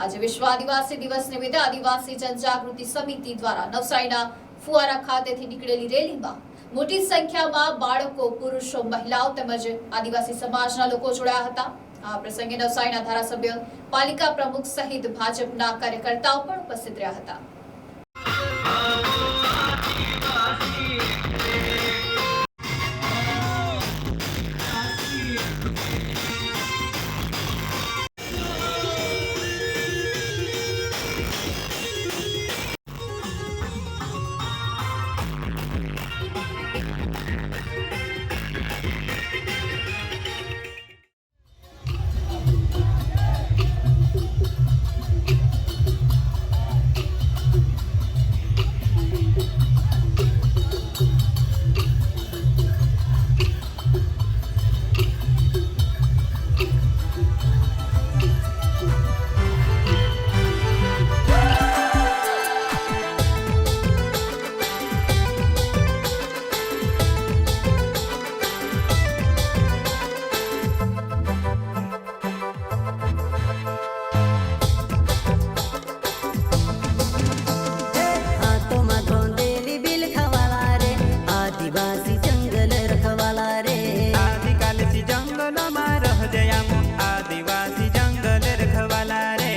આજે વિશ્વ આદિવાસી દિવસ નિમિત્તે આદિવાસી જનજાગૃતિ સમિતિ દ્વારા નવસારીના ફુવારા ખાતેથી નીકળેલી રેલીમાં મોટી સંખ્યામાં બાળકો, પુરુષો, મહિલાઓ તેમજ આદિવાસી સમાજના લોકો જોડાયા હતા. આ પ્રસંગે નવસારીના ધારાસભ્ય પાલિકા પ્રમુખ સહિત ભાજપના કાર્યકર્તાઓ પણ ઉપસ્થિત રહ્યા હતા. રહજયામો આદિવાસી જંગલ રખવાલા રે.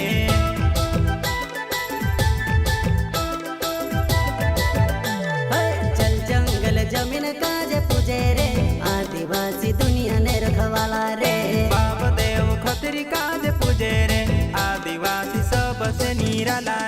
જલ જંગલ જમીન કાજે પૂજે રે. આદિવાસી દુનિયાને રખવાલા રે. બાપ દેવ ખતરી કાજ પૂજે રે. આદિવાસી સબસે નિરાલા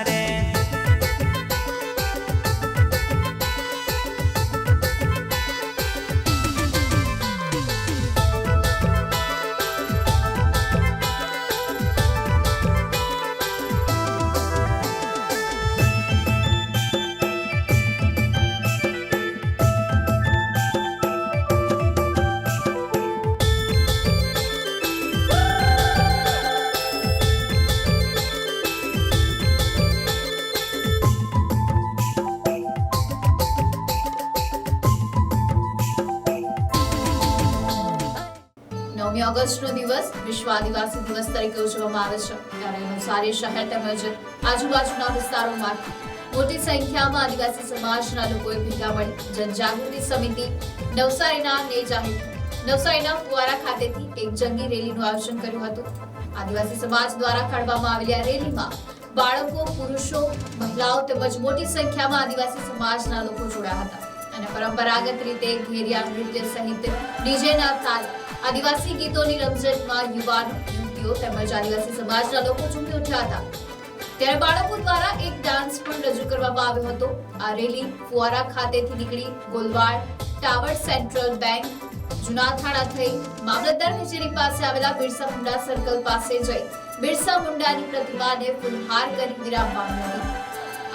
નવમી ઓગસ્ટનો દિવસ વિશ્વ આદિવાસી દિવસ તરીકે ઉજવવામાં આવે છે. ત્યારે નવસારી શહેર તેમજ આજુબાજુના વિસ્તારોમાં મોટી સંખ્યામાં આદિવાસી સમાજના લોકોએ ભેગા મળી જનજાગૃતિ સમિતિ, નવસારીના ને જાહેર, નવસારીના ફુવારા ખાતેથી એક જંગી રેલીનું આયોજન કર્યું હતું. આદિવાસી સમાજ દ્વારા કાઢવામાં આવેલી આ રેલીમાં બાળકો, પુરુષો, મહિલાઓ તેમજ મોટી સંખ્યામાં આદિવાસી સમાજના લોકો જોડાયા હતા. અને પરંપરાગત રીતે ઘેરિયા નૃત્ય સહિત ડીજેના તાલ આદિવાસી ગીતોની રમઝટમાં યુવાન યુવતીઓ તેમજ આદિવાસી સમાજના લોકો ઝૂમી ઉઠ્યા હતા. ત્યારે બાળકો દ્વારા એક ડાન્સ પણ રજૂ કરવામાં આવ્યો હતો. આ રેલી ફુવારા ખાતેથી નીકળી Golwad tower central bank Junathana થઈ મામલતદાર કચેરી પાસે આવેલા બિરસા મુંડા સર્કલ પાસે જઈ બિરસા મુંડાની પ્રતિમાને ફૂલહાર કરી વિરામ પામી હતી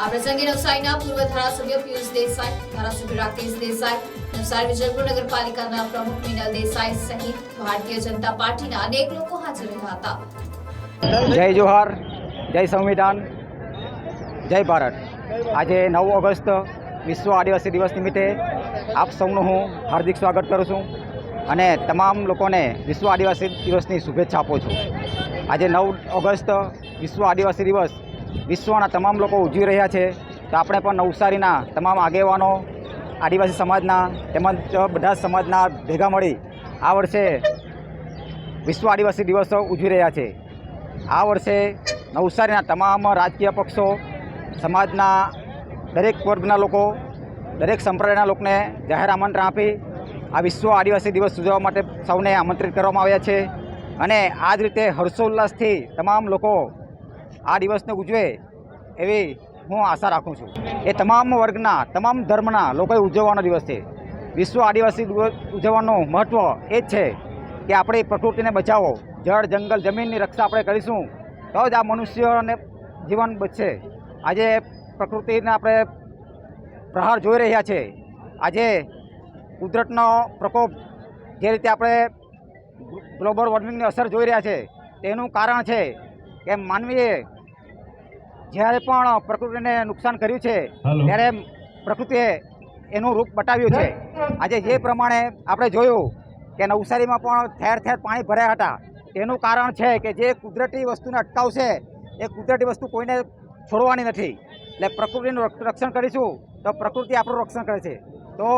આ પ્રસંગે નવસારીના પૂર્વ ધારાસભ્ય પિયુષ દેસાઈ, ધારાસભ્ય રાકેશ દેસાઈ, નવસારી વિજયપુર નગરપાલિકાના પ્રમુખ મિનલ દેસાઈ સહિત ભારતીય જનતા પાર્ટીના અનેક લોકો હાજર રહ્યા હતા. જય જોહાર, જય સંવિધાન, જય ભારત. આજે નવ ઓગસ્ટ વિશ્વ આદિવાસી દિવસ નિમિત્તે આપ સૌનું હું હાર્દિક સ્વાગત કરું છું અને તમામ લોકોને વિશ્વ આદિવાસી દિવસની શુભેચ્છા આપું છું. આજે નવ ઓગસ્ટ વિશ્વ આદિવાસી દિવસ વિશ્વના તમામ લોકો ઉજવી રહ્યા છે. તો આપણે પણ નવસારીના તમામ આગેવાનો, આદિવાસી સમાજના તેમજ બધા સમાજના ભેગા મળી આ વર્ષે વિશ્વ આદિવાસી દિવસ ઉજવી રહ્યા છે. આ વર્ષે નવસારીના તમામ રાજકીય પક્ષો, સમાજના દરેક વર્ગના લોકો, દરેક સંપ્રદાયના લોકોને જાહેર આમંત્રણ આપી આ વિશ્વ આદિવાસી દિવસ ઉજવવા માટે સૌને આમંત્રિત કરવામાં આવ્યા છે. અને આ જ રીતે હર્ષોલ્લાસથી તમામ લોકો આ દિવસને ઉજવે એવી હું આશા રાખું છું. એ તમામ વર્ગના, તમામ ધર્મના લોકોએ ઉજવવાનો દિવસ છે. વિશ્વ આદિવાસી દિવસ ઉજવવાનું મહત્ત્વ એ જ છે કે આપણે પ્રકૃતિને બચાવો. જળ, જંગલ, જમીનની રક્ષા આપણે કરીશું તો જ આ મનુષ્યોને જીવન બચશે. આજે પ્રકૃતિને આપણે પ્રહાર જોઈ રહ્યા છે. આજે કુદરતનો પ્રકોપ જે રીતે આપણે ગ્લોબલ વોર્મિંગની અસર જોઈ રહ્યા છે તેનું કારણ છે કે માનવીએ જ્યારે પણ પ્રકૃતિને નુકસાન કર્યું છે ત્યારે પ્રકૃતિએ એનું રૂપ બતાવ્યું છે. આજે જે પ્રમાણે આપણે જોયું કે નવસારીમાં પણ ઠેર ઠેર પાણી ભર્યા હતા તેનું કારણ છે કે જે કુદરતી વસ્તુને અટકાવશે એ કુદરતી વસ્તુ કોઈને છોડવાની નથી. એટલે પ્રકૃતિનું રક્ષણ કરીશું તો પ્રકૃતિ આપણું રક્ષણ કરે છે. તો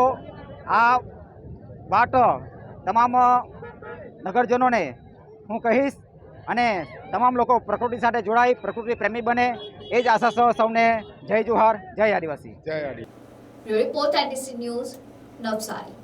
આ વાત તમામ નગરજનોને હું કહીશ અને તમામ લોકો પ્રકૃતિ સાથે જોડાઈ પ્રકૃતિ પ્રેમી બને. એ જ આશા સૌને જય જુહાર જય આદિવાસી. જય રિપોર્ટ એટીસી ન્યૂઝ નવસારી.